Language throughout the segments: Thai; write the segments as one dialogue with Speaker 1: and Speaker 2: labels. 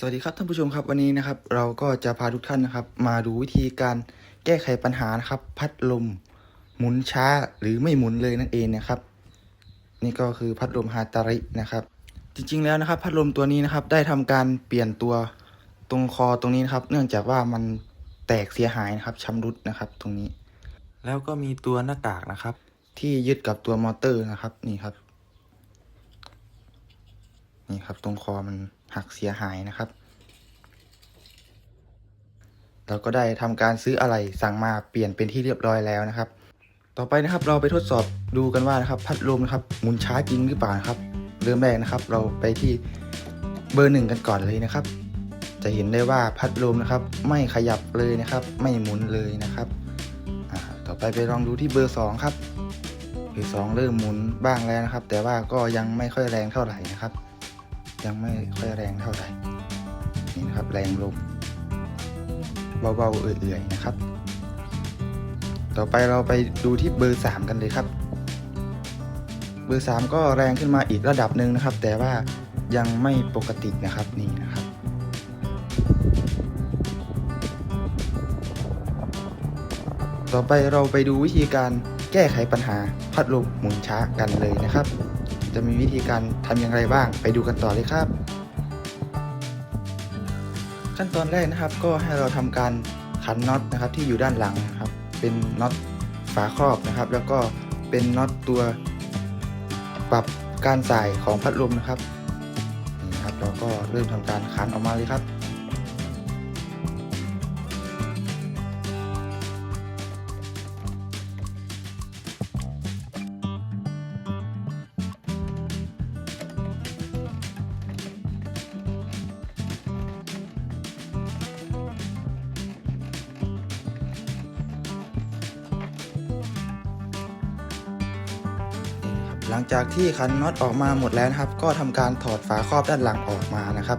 Speaker 1: สวัสดีครับท่านผู้ชมครับวันนี้นะครับ เราก็จะพาทุกท่านนะครับ มาดูวิธีการแก้ไขปัญหานะครับ พัดลมหมุนช้าหรือไม่หมุนเลยนั่นเองนะครับ นี่ก็คือพัดลมฮาตารินะครับ จริงๆแล้วนะครับ พัดลมตัวนี้นะครับ ได้ทำการเปลี่ยนตัวตรงคอตรงนี้นะครับ เนื่องจากว่ามันแตกเสียหายนะครับชำรุดนะครับ ตรงนี้ แล้วก็มีตัวหน้ากากนะครับ ที่ยึดกับตัวมอเตอร์นะครับนี่ครับ นี่ครับ ตรงคอมันหักเสียหายนะครับเราก็ได้ทำการซื้ออะไรสั่งมาเปลี่ยนเป็นที่เรียบร้อยแล้วนะครับ ต่อไปนะครับเราไปทดสอบดูกันว่านะครับ พัดลมนะครับหมุนช้าจริงหรือเปล่านะครับ เริ่มแรกนะครับ เราไปที่เบอร์หนึ่งกันก่อนเลยนะครับ จะเห็นได้ว่าพัดลมนะครับ ไม่ขยับเลยนะครับ ไม่หมุนเลยนะครับต่อไปไปลองดูที่เบอร์สองครับเบอร์สองเริ่มหมุนบ้างแล้วนะครับ แต่ว่าก็ยังไม่ค่อยแรงเท่าไหร่นะครับ ยังไม่ค่อยแรงเท่าไหร่ นี่นะครับแรงลมเบาๆเอื่อยๆนะครับ ต่อไปเราไปดูที่เบอร์สามกันเลยครับ เบอร์สามก็แรงขึ้นมาอีกระดับหนึ่งนะครับ แต่ว่ายังไม่ปกตินะครับนี่นะครับ ต่อไปเราไปดูวิธีการแก้ไขปัญหาพัดลมหมุนช้ากันเลยนะครับ จะมีวิธีการทำอย่างไรบ้าง ไปดูกันต่อเลยครับ ขั้นตอนแรกนะครับก็ให้เราทำการขันน็อตนะครับที่อยู่ด้านหลังนะครับ เป็นน็อตฝาครอบนะครับ แล้วก็เป็นน็อตตัวปรับการสายของพัดลมนะครับนี่ครับเราก็เริ่มทำการขันออกมาเลยครับ หลังจากที่คันน็อตออกมาหมดแล้วนะครับ ก็ทำการถอดฝาครอบด้านหลังออกมานะครับ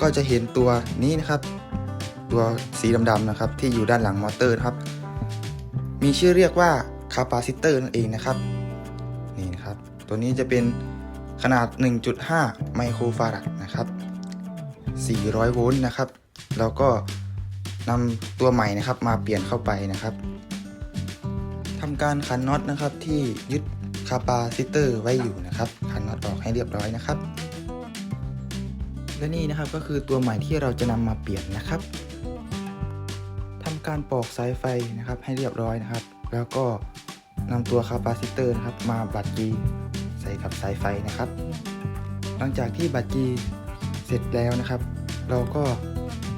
Speaker 1: ก็จะเห็นตัวนี้นะครับ ตัวสีดำๆนะครับ ที่อยู่ด้านหลังมอเตอร์นะครับ มีชื่อเรียกว่าคาปาซิเตอร์นั่นเองนะครับนี่นะครับ ตัวนี้จะเป็นขนาด 1.5 ไมโครฟารัดนะครับ400 โวลต์นะครับ แล้วก็นำตัวใหม่นะครับมาเปลี่ยนเข้าไปนะครับทำการขันน็อตนะครับที่ยึด คาปาซิเตอร์ไว้อยู่นะครับขันน็อตออกให้เรียบร้อยนะครับ และนี่นะครับก็คือตัวใหม่ที่เราจะนำมาเปลี่ยนนะครับทำการปอกสายไฟนะครับให้เรียบร้อยนะครับ แล้วก็นำตัวคาปาซิเตอร์นะครับมาบัดกีใส่กับสายไฟนะครับ หลังจากที่บัดกีเสร็จแล้วนะครับ เราก็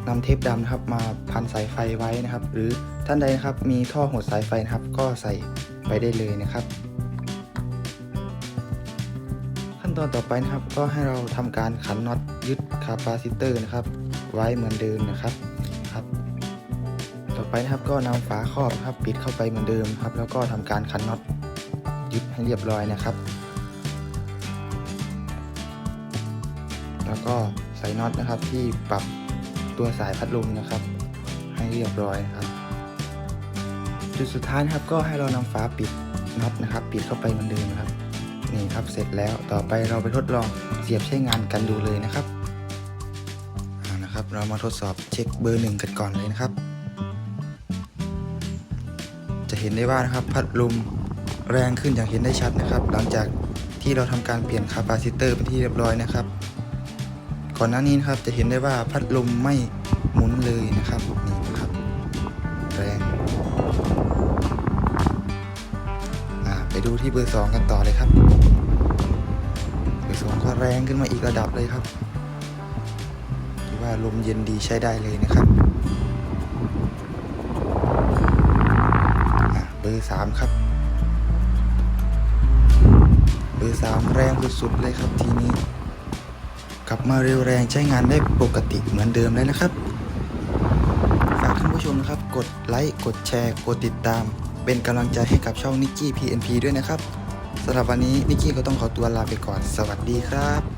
Speaker 1: นำเทปดำนะครับมาพันสายไฟไว้นะครับ หรือท่านใดนะครับมีท่อหดสายไฟนะครับ ก็ใส่ไปได้เลยนะครับ ตอนต่อไปนะครับ ก็ให้เราทำการขันน็อตยึดคาปาซิเตอร์นะครับ ไว้เหมือนเดิมนะครับครับ ต่อไปนะครับก็นำฝาครอบนะครับปิดเข้าไปเหมือนเดิมครับ แล้วก็ทำการขันน็อตยึดให้เรียบร้อยนะครับ แล้วก็ใส่น็อตนะครับที่ปรับตัวสายพัดลมนะครับ ให้เรียบร้อยครับจุดสุดท้ายนะครับก็ให้เรานำฝาปิดน็อตนะครับ ปิดเข้าไปเหมือนเดิมครับ นี่ครับเสร็จแล้วต่อไปเราไปทดลองเสียบใช้งานกันดูเลยนะครับเอานะครับ เรามาทดสอบเช็คเบอร์หนึ่งกันก่อนเลยนะครับ จะเห็นได้ว่านะครับพัดลมแรงขึ้นอย่างเห็นได้ชัดนะครับ หลังจากที่เราทำการเปลี่ยนคาปาซิเตอร์เป็นที่เรียบร้อยนะครับ ก่อนหน้านี้นะครับจะเห็นได้ว่าพัดลมไม่หมุนเลยนะครับนี่นะครับ แรงอ่าไปดูที่เบอร์สองกันต่อเลยครับ สองก็แรงขึ้นมาอีกระดับเลยครับถือว่าลมเย็นดีใช้ได้เลยนะครับเบอร์สามครับ เบอร์สามแรงสุดๆเลยครับทีนี้ กลับมาเร็วแรงใช้งานได้ปกติเหมือนเดิมแล้วนะครับฝากท่านผู้ชมนะครับ กดไลค์กดแชร์ กดติดตาม เป็นกำลังใจให้กับช่องนิกกี้ PNP ด้วยนะครับ สำหรับวันนี้นิกกี้ก็ต้องขอตัวลาไปก่อน สวัสดีครับ